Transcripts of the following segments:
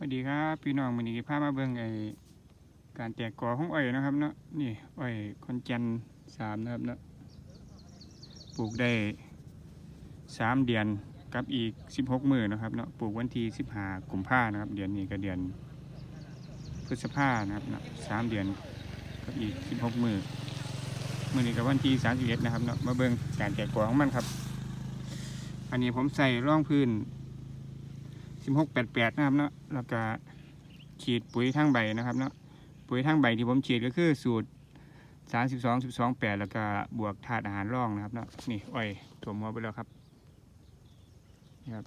สวัสดีครับพี่น้องวันนี้พามาเบิ่งไอการแตกกอของอ้อยนะครับเนาะนี่อ้อยคอนแกนสามนะครับเนาะปลูกได้สามเดือนกับอีกสิบหกมือนะครับเนาะปลูกวันที่สิบห้ากุมภานะครับ เดือนนี้ก็เดือนพฤษภานะครับเนาะสามเดือนกับอีกสิบหกมือมือนี้กับวันที่สามสิบเอ็ดนะครับเนาะมาเบิ่งการแตกกอของมันครับ อันนี้ผมใส่ร่องพื้น สิบหกแปดแปดนะครับเนาะแล้วก็ฉีดปุ๋ยทางใบนะครับเนาะปุ๋ยทางใบที่ผมฉีดก็คือสูตรสามสิบสองสิบสองแปดแล้วก็บวกธาตุอาหารร่องนะครับเนาะนี่อ้อยถ่วมัวไปแล้วครับนี่ครับ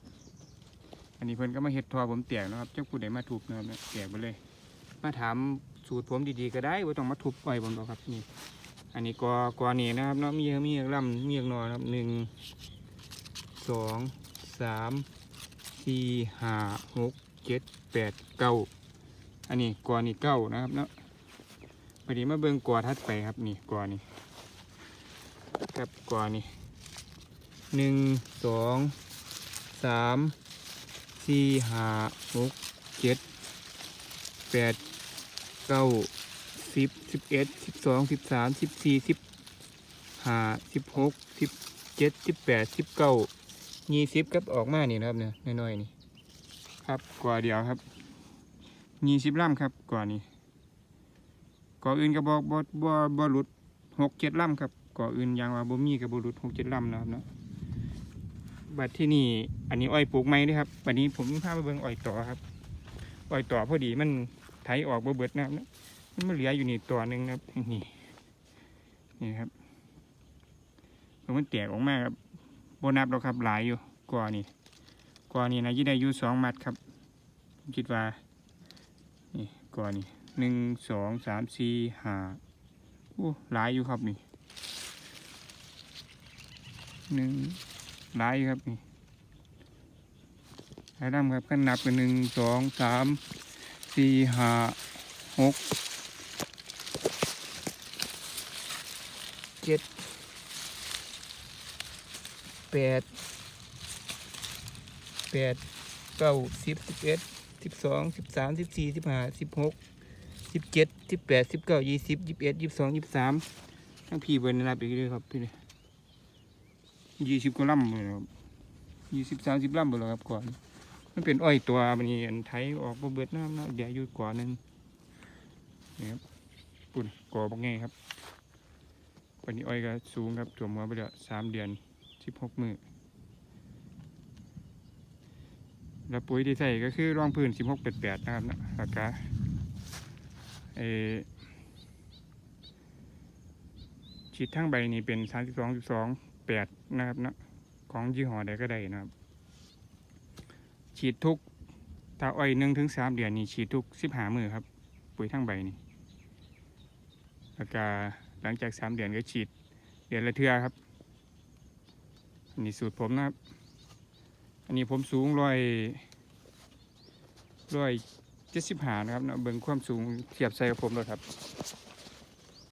อันนี้เพิ่นก็มาเฮ็ดทอผมเตียกนะครับเจ้าผู้ใดมาทุบนะครับเนี่ยเตียกไปเลย มาถามสูตรผมดีๆก็ได้ว่าต้องมาทุบอ้อยผมหรอกครับนี่ อันนี้กอกอนี่นะครับเนาะมียเมีลำมีนอนะครับหนึ่งสองสาม สี่ห้าหกเจ็ดแปดเก้าอันนี้กอนี่เก้านะครับเนาะพอดีมาเบิ่งกอทัดไปครับนี่กอนี่ครับกอนี่หนึ่งสองสามสี่ห้าหกเจ็ดแปดเก้าสิบสิบเอ็ดสิบสองสิบสามสิบสี่สิบห้าสิบหกสิบเจ็ดสิบแปดสิบเก้า ยี่สิบกับออกมานี่นะครับเนี่ยน้อยๆนี่ครับกว่าเดียวครับยี่สิบล่ำครับกว่านี้ก่ออื่นก็บอกบ่บ่บ่หลุดหกเจ็ดล่ำครับก่ออื่นยางว่าบ่มีกับบ่หลุดหกเจ็ดล่ำนะครับเนาะบัดที่นี่อันนี้อ้อยปลูกไม้ด้วยครับบัดนี้ผมพาไปเบิ่งอ้อยต่อครับอ้อยต่อพอดีมันไถออกบ่เบิดนะครับนาะมันมาเหลืออยู่นี่ตัวหนึ่งนะครับนี่นี่ครับมันแตกออกมาครับ โบนับแล้วครับหลายอยู่กว่านี่กว่านี่นะยี่ได้อยู่สองมัดครับคิดว่านี่กว่านี่หนึ่งสองสามสี่ห้าโอ้หลายอยู่ครับนี่หนึ่งหลายอยู่ครับนี่หลายดำครับกันนับกันหนึ่งสองสามสี่ห้าหกเจ็ด แปดแปดเก้าสิบสิบเอ็ดสิบสองสิบสามสิบสี่สิบห้าสิบหกสิบเจ็ดสิบแปดสิบเก้ายี่สิบยี่สิบเอ็ดยี่สิบสองยี่สิบสามทั้งพี่เบิร์นนับอีกเลยครับพี่เลยยี่สิบกว่าลำเลยครับยี่สิบสามสิบลำเลยครับก่อนมันเป็นอ้อยตัวมันนี่อันไทยออกบ่เบิดน้ำนะเดี๋ยวยู่กว่านึงนี่ครับปุ่นก่อบักไงครับวันนี้อ้อยก็สูงครับถ่วมัวไปแล้วสามเดือน สิบหกมือแล้วปุ๋ยที่ใส่ก็คือรองพื้นสิบหกแปดแปดนะครับนะแล้วก็เอฉีดทั้งใบนี่เป็นสามสิบสองสิบสองแปดนะครับนะของยี่ห้อใดก็ได้นะครับ ฉีดทุกถ้าอ้อยหนึ่งถึงสามเดือนนี่ฉีดทุกสิบหามือครับ ปุ๋ยทั้งใบนี่แล้วก็หลังจากสามเดือนก็ฉีดเดือนละเทือครับ นี้สูตรผมนะครับ อันนี้ผมสูงร้อยร้อยเจ็ดสิบหานะครับเนาะเบิ่งความสูงเทียบใส่กับผมเลยครับ